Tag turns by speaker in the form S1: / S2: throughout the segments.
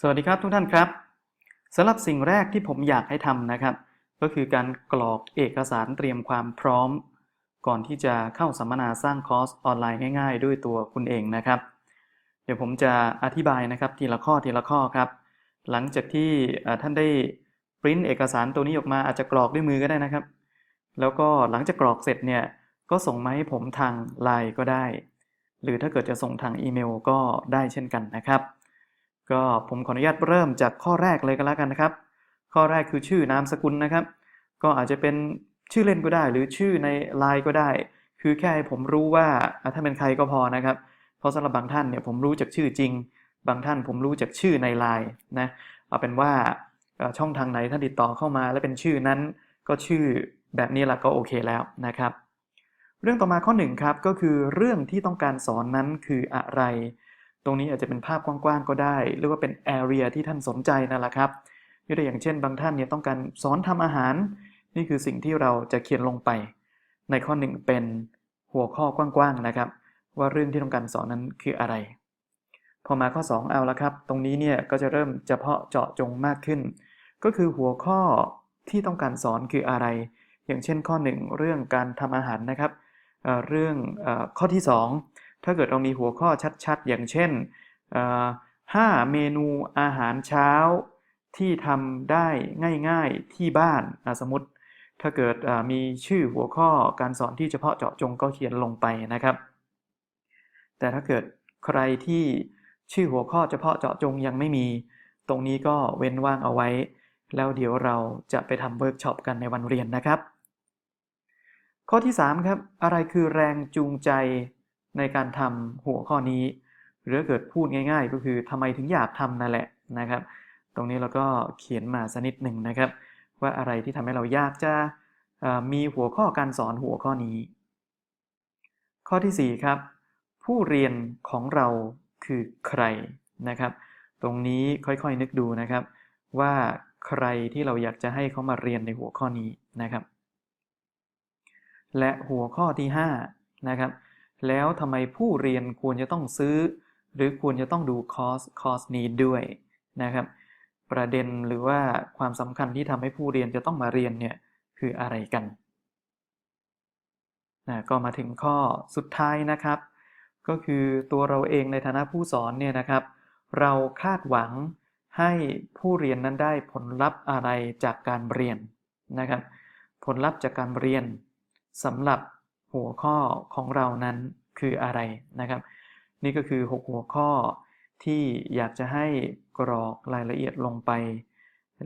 S1: สวัสดีครับทุกท่านครับสำหรับสิ่งแรกที่ผมอยากให้ทำนะครับ ก็คือการกรอกเอกสารเตรียมความพร้อม ก่อนที่จะเข้าสัมมนาสร้างคอร์สออนไลน์ง่าย ๆ ด้วยตัวคุณเองนะครับ เดี๋ยวผมจะอธิบายนะครับทีละข้อทีละข้อครับ หลังจากที่ท่านได้ปริ้นเอกสารตัวนี้ออกมาอาจจะกรอกด้วยมือก็ได้นะครับ แล้วก็หลังจากกรอกเสร็จเนี่ยก็ส่งมาให้ผมทางไลน์ก็ได้ หรือถ้าเกิดจะส่งทางอีเมลก็ได้เช่นกันนะครับ ก็ผมขออนุญาตเริ่มจากข้อแรกเลยกันแล้วกันนะครับ ข้อแรกคือชื่อนามสกุลนะครับ ก็อาจจะเป็นชื่อเล่นก็ได้ หรือชื่อในไลน์ก็ได้ คือแค่ให้ผมรู้ว่าถ้าเป็นใครก็พอนะครับ เพราะสำหรับบางท่านเนี่ยผมรู้จากชื่อจริง บางท่านผมรู้จากชื่อในไลน์นะเอาเป็นว่าช่องทางไหนท่านติดต่อเข้ามา แล้วเป็นชื่อนั้นก็ชื่อแบบนี้ละก็โอเคแล้วนะครับ เรื่องต่อมาข้อหนึ่งครับก็คือเรื่องที่ต้องการสอนนั้นคืออะไร ตรงนี้อาจจะเป็นภาพกว้างๆก็ได้ หรือว่าเป็น area ที่ท่านสนใจนั่นแหละครับยกตัวอย่างเช่น บางท่านเนี่ยต้องการสอนทำอาหาร นี่คือสิ่งที่เราจะเขียนลงไป ในข้อหนึ่งเป็นหัวข้อกว้างๆนะครับ ว่าเรื่องที่ต้องการสอนนั้นคืออะไร พอมาข้อ 2 เอาละครับ ตรงนี้เนี่ยก็จะเริ่มเฉพาะเจาะจงมากขึ้น ก็คือหัวข้อที่ต้องการสอนคืออะไร อย่างเช่นข้อ 1 เรื่องการทำอาหารนะครับเรื่องข้อที่ 2 ถ้าเกิดเรามีหัวข้อชัดๆ อย่างเช่นห้าเมนูอาหารเช้าที่ทำได้ง่ายๆที่บ้าน สมมติถ้าเกิดมีชื่อหัวข้อการสอนที่เฉพาะเจาะจงก็เขียนลงไปนะครับ แต่ถ้าเกิดใครที่ชื่อหัวข้อเฉพาะเจาะจงยังไม่มี ตรงนี้ก็เว้นว่างเอาไว้ แล้วเดี๋ยวเราจะไปทำเวิร์กช็อปกันในวันเรียนนะครับ ข้อที่ 3 ครับ อะไรคือแรงจูงใจ ในการทำหัวข้อนี้ หรือเกิดพูดง่าย ๆ ก็คือทำไมถึงอยากทำนั่นแหละนะครับ ตรงนี้เราก็เขียนมาสักนิดหนึ่งนะครับ ว่าอะไรที่ทำให้เราอยากจะมีหัวข้อการสอนหัวข้อนี้ ข้อที่ 4 ครับ ผู้เรียนของเราคือใครนะครับ ตรงนี้ค่อยๆนึกดูนะครับ ว่าใครที่เราอยากจะให้เขามาเรียนในหัวข้อนี้นะครับ และหัวข้อที่5นะครับ แล้วทำไมผู้เรียนควรจะต้องซื้อ หรือควรจะต้องดูคอร์สคอร์สนี้ด้วยนะครับ ประเด็นหรือว่าความสำคัญที่ทำให้ผู้เรียนจะต้องมาเรียนเนี่ยคืออะไรกันนะก็มาถึงข้อสุดท้ายนะครับ ก็คือตัวเราเองในฐานะผู้สอนเนี่ยนะครับ เราคาดหวังให้ผู้เรียนนั้นได้ผลลัพธ์อะไรจากการเรียนนะครับ ผลลัพธ์จากการเรียนสำหรับ หัวข้อของเรานั้นคืออะไรนะครับ นี่ก็คือ 6 หัวข้อที่อยากจะให้กรอกรายละเอียดลงไป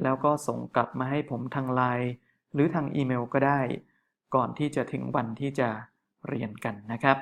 S1: แล้วก็ส่งกลับมาให้ผมทางไลน์หรือทางอีเมลก็ได้ ก่อนที่จะถึงวันที่จะเรียนกันนะครับ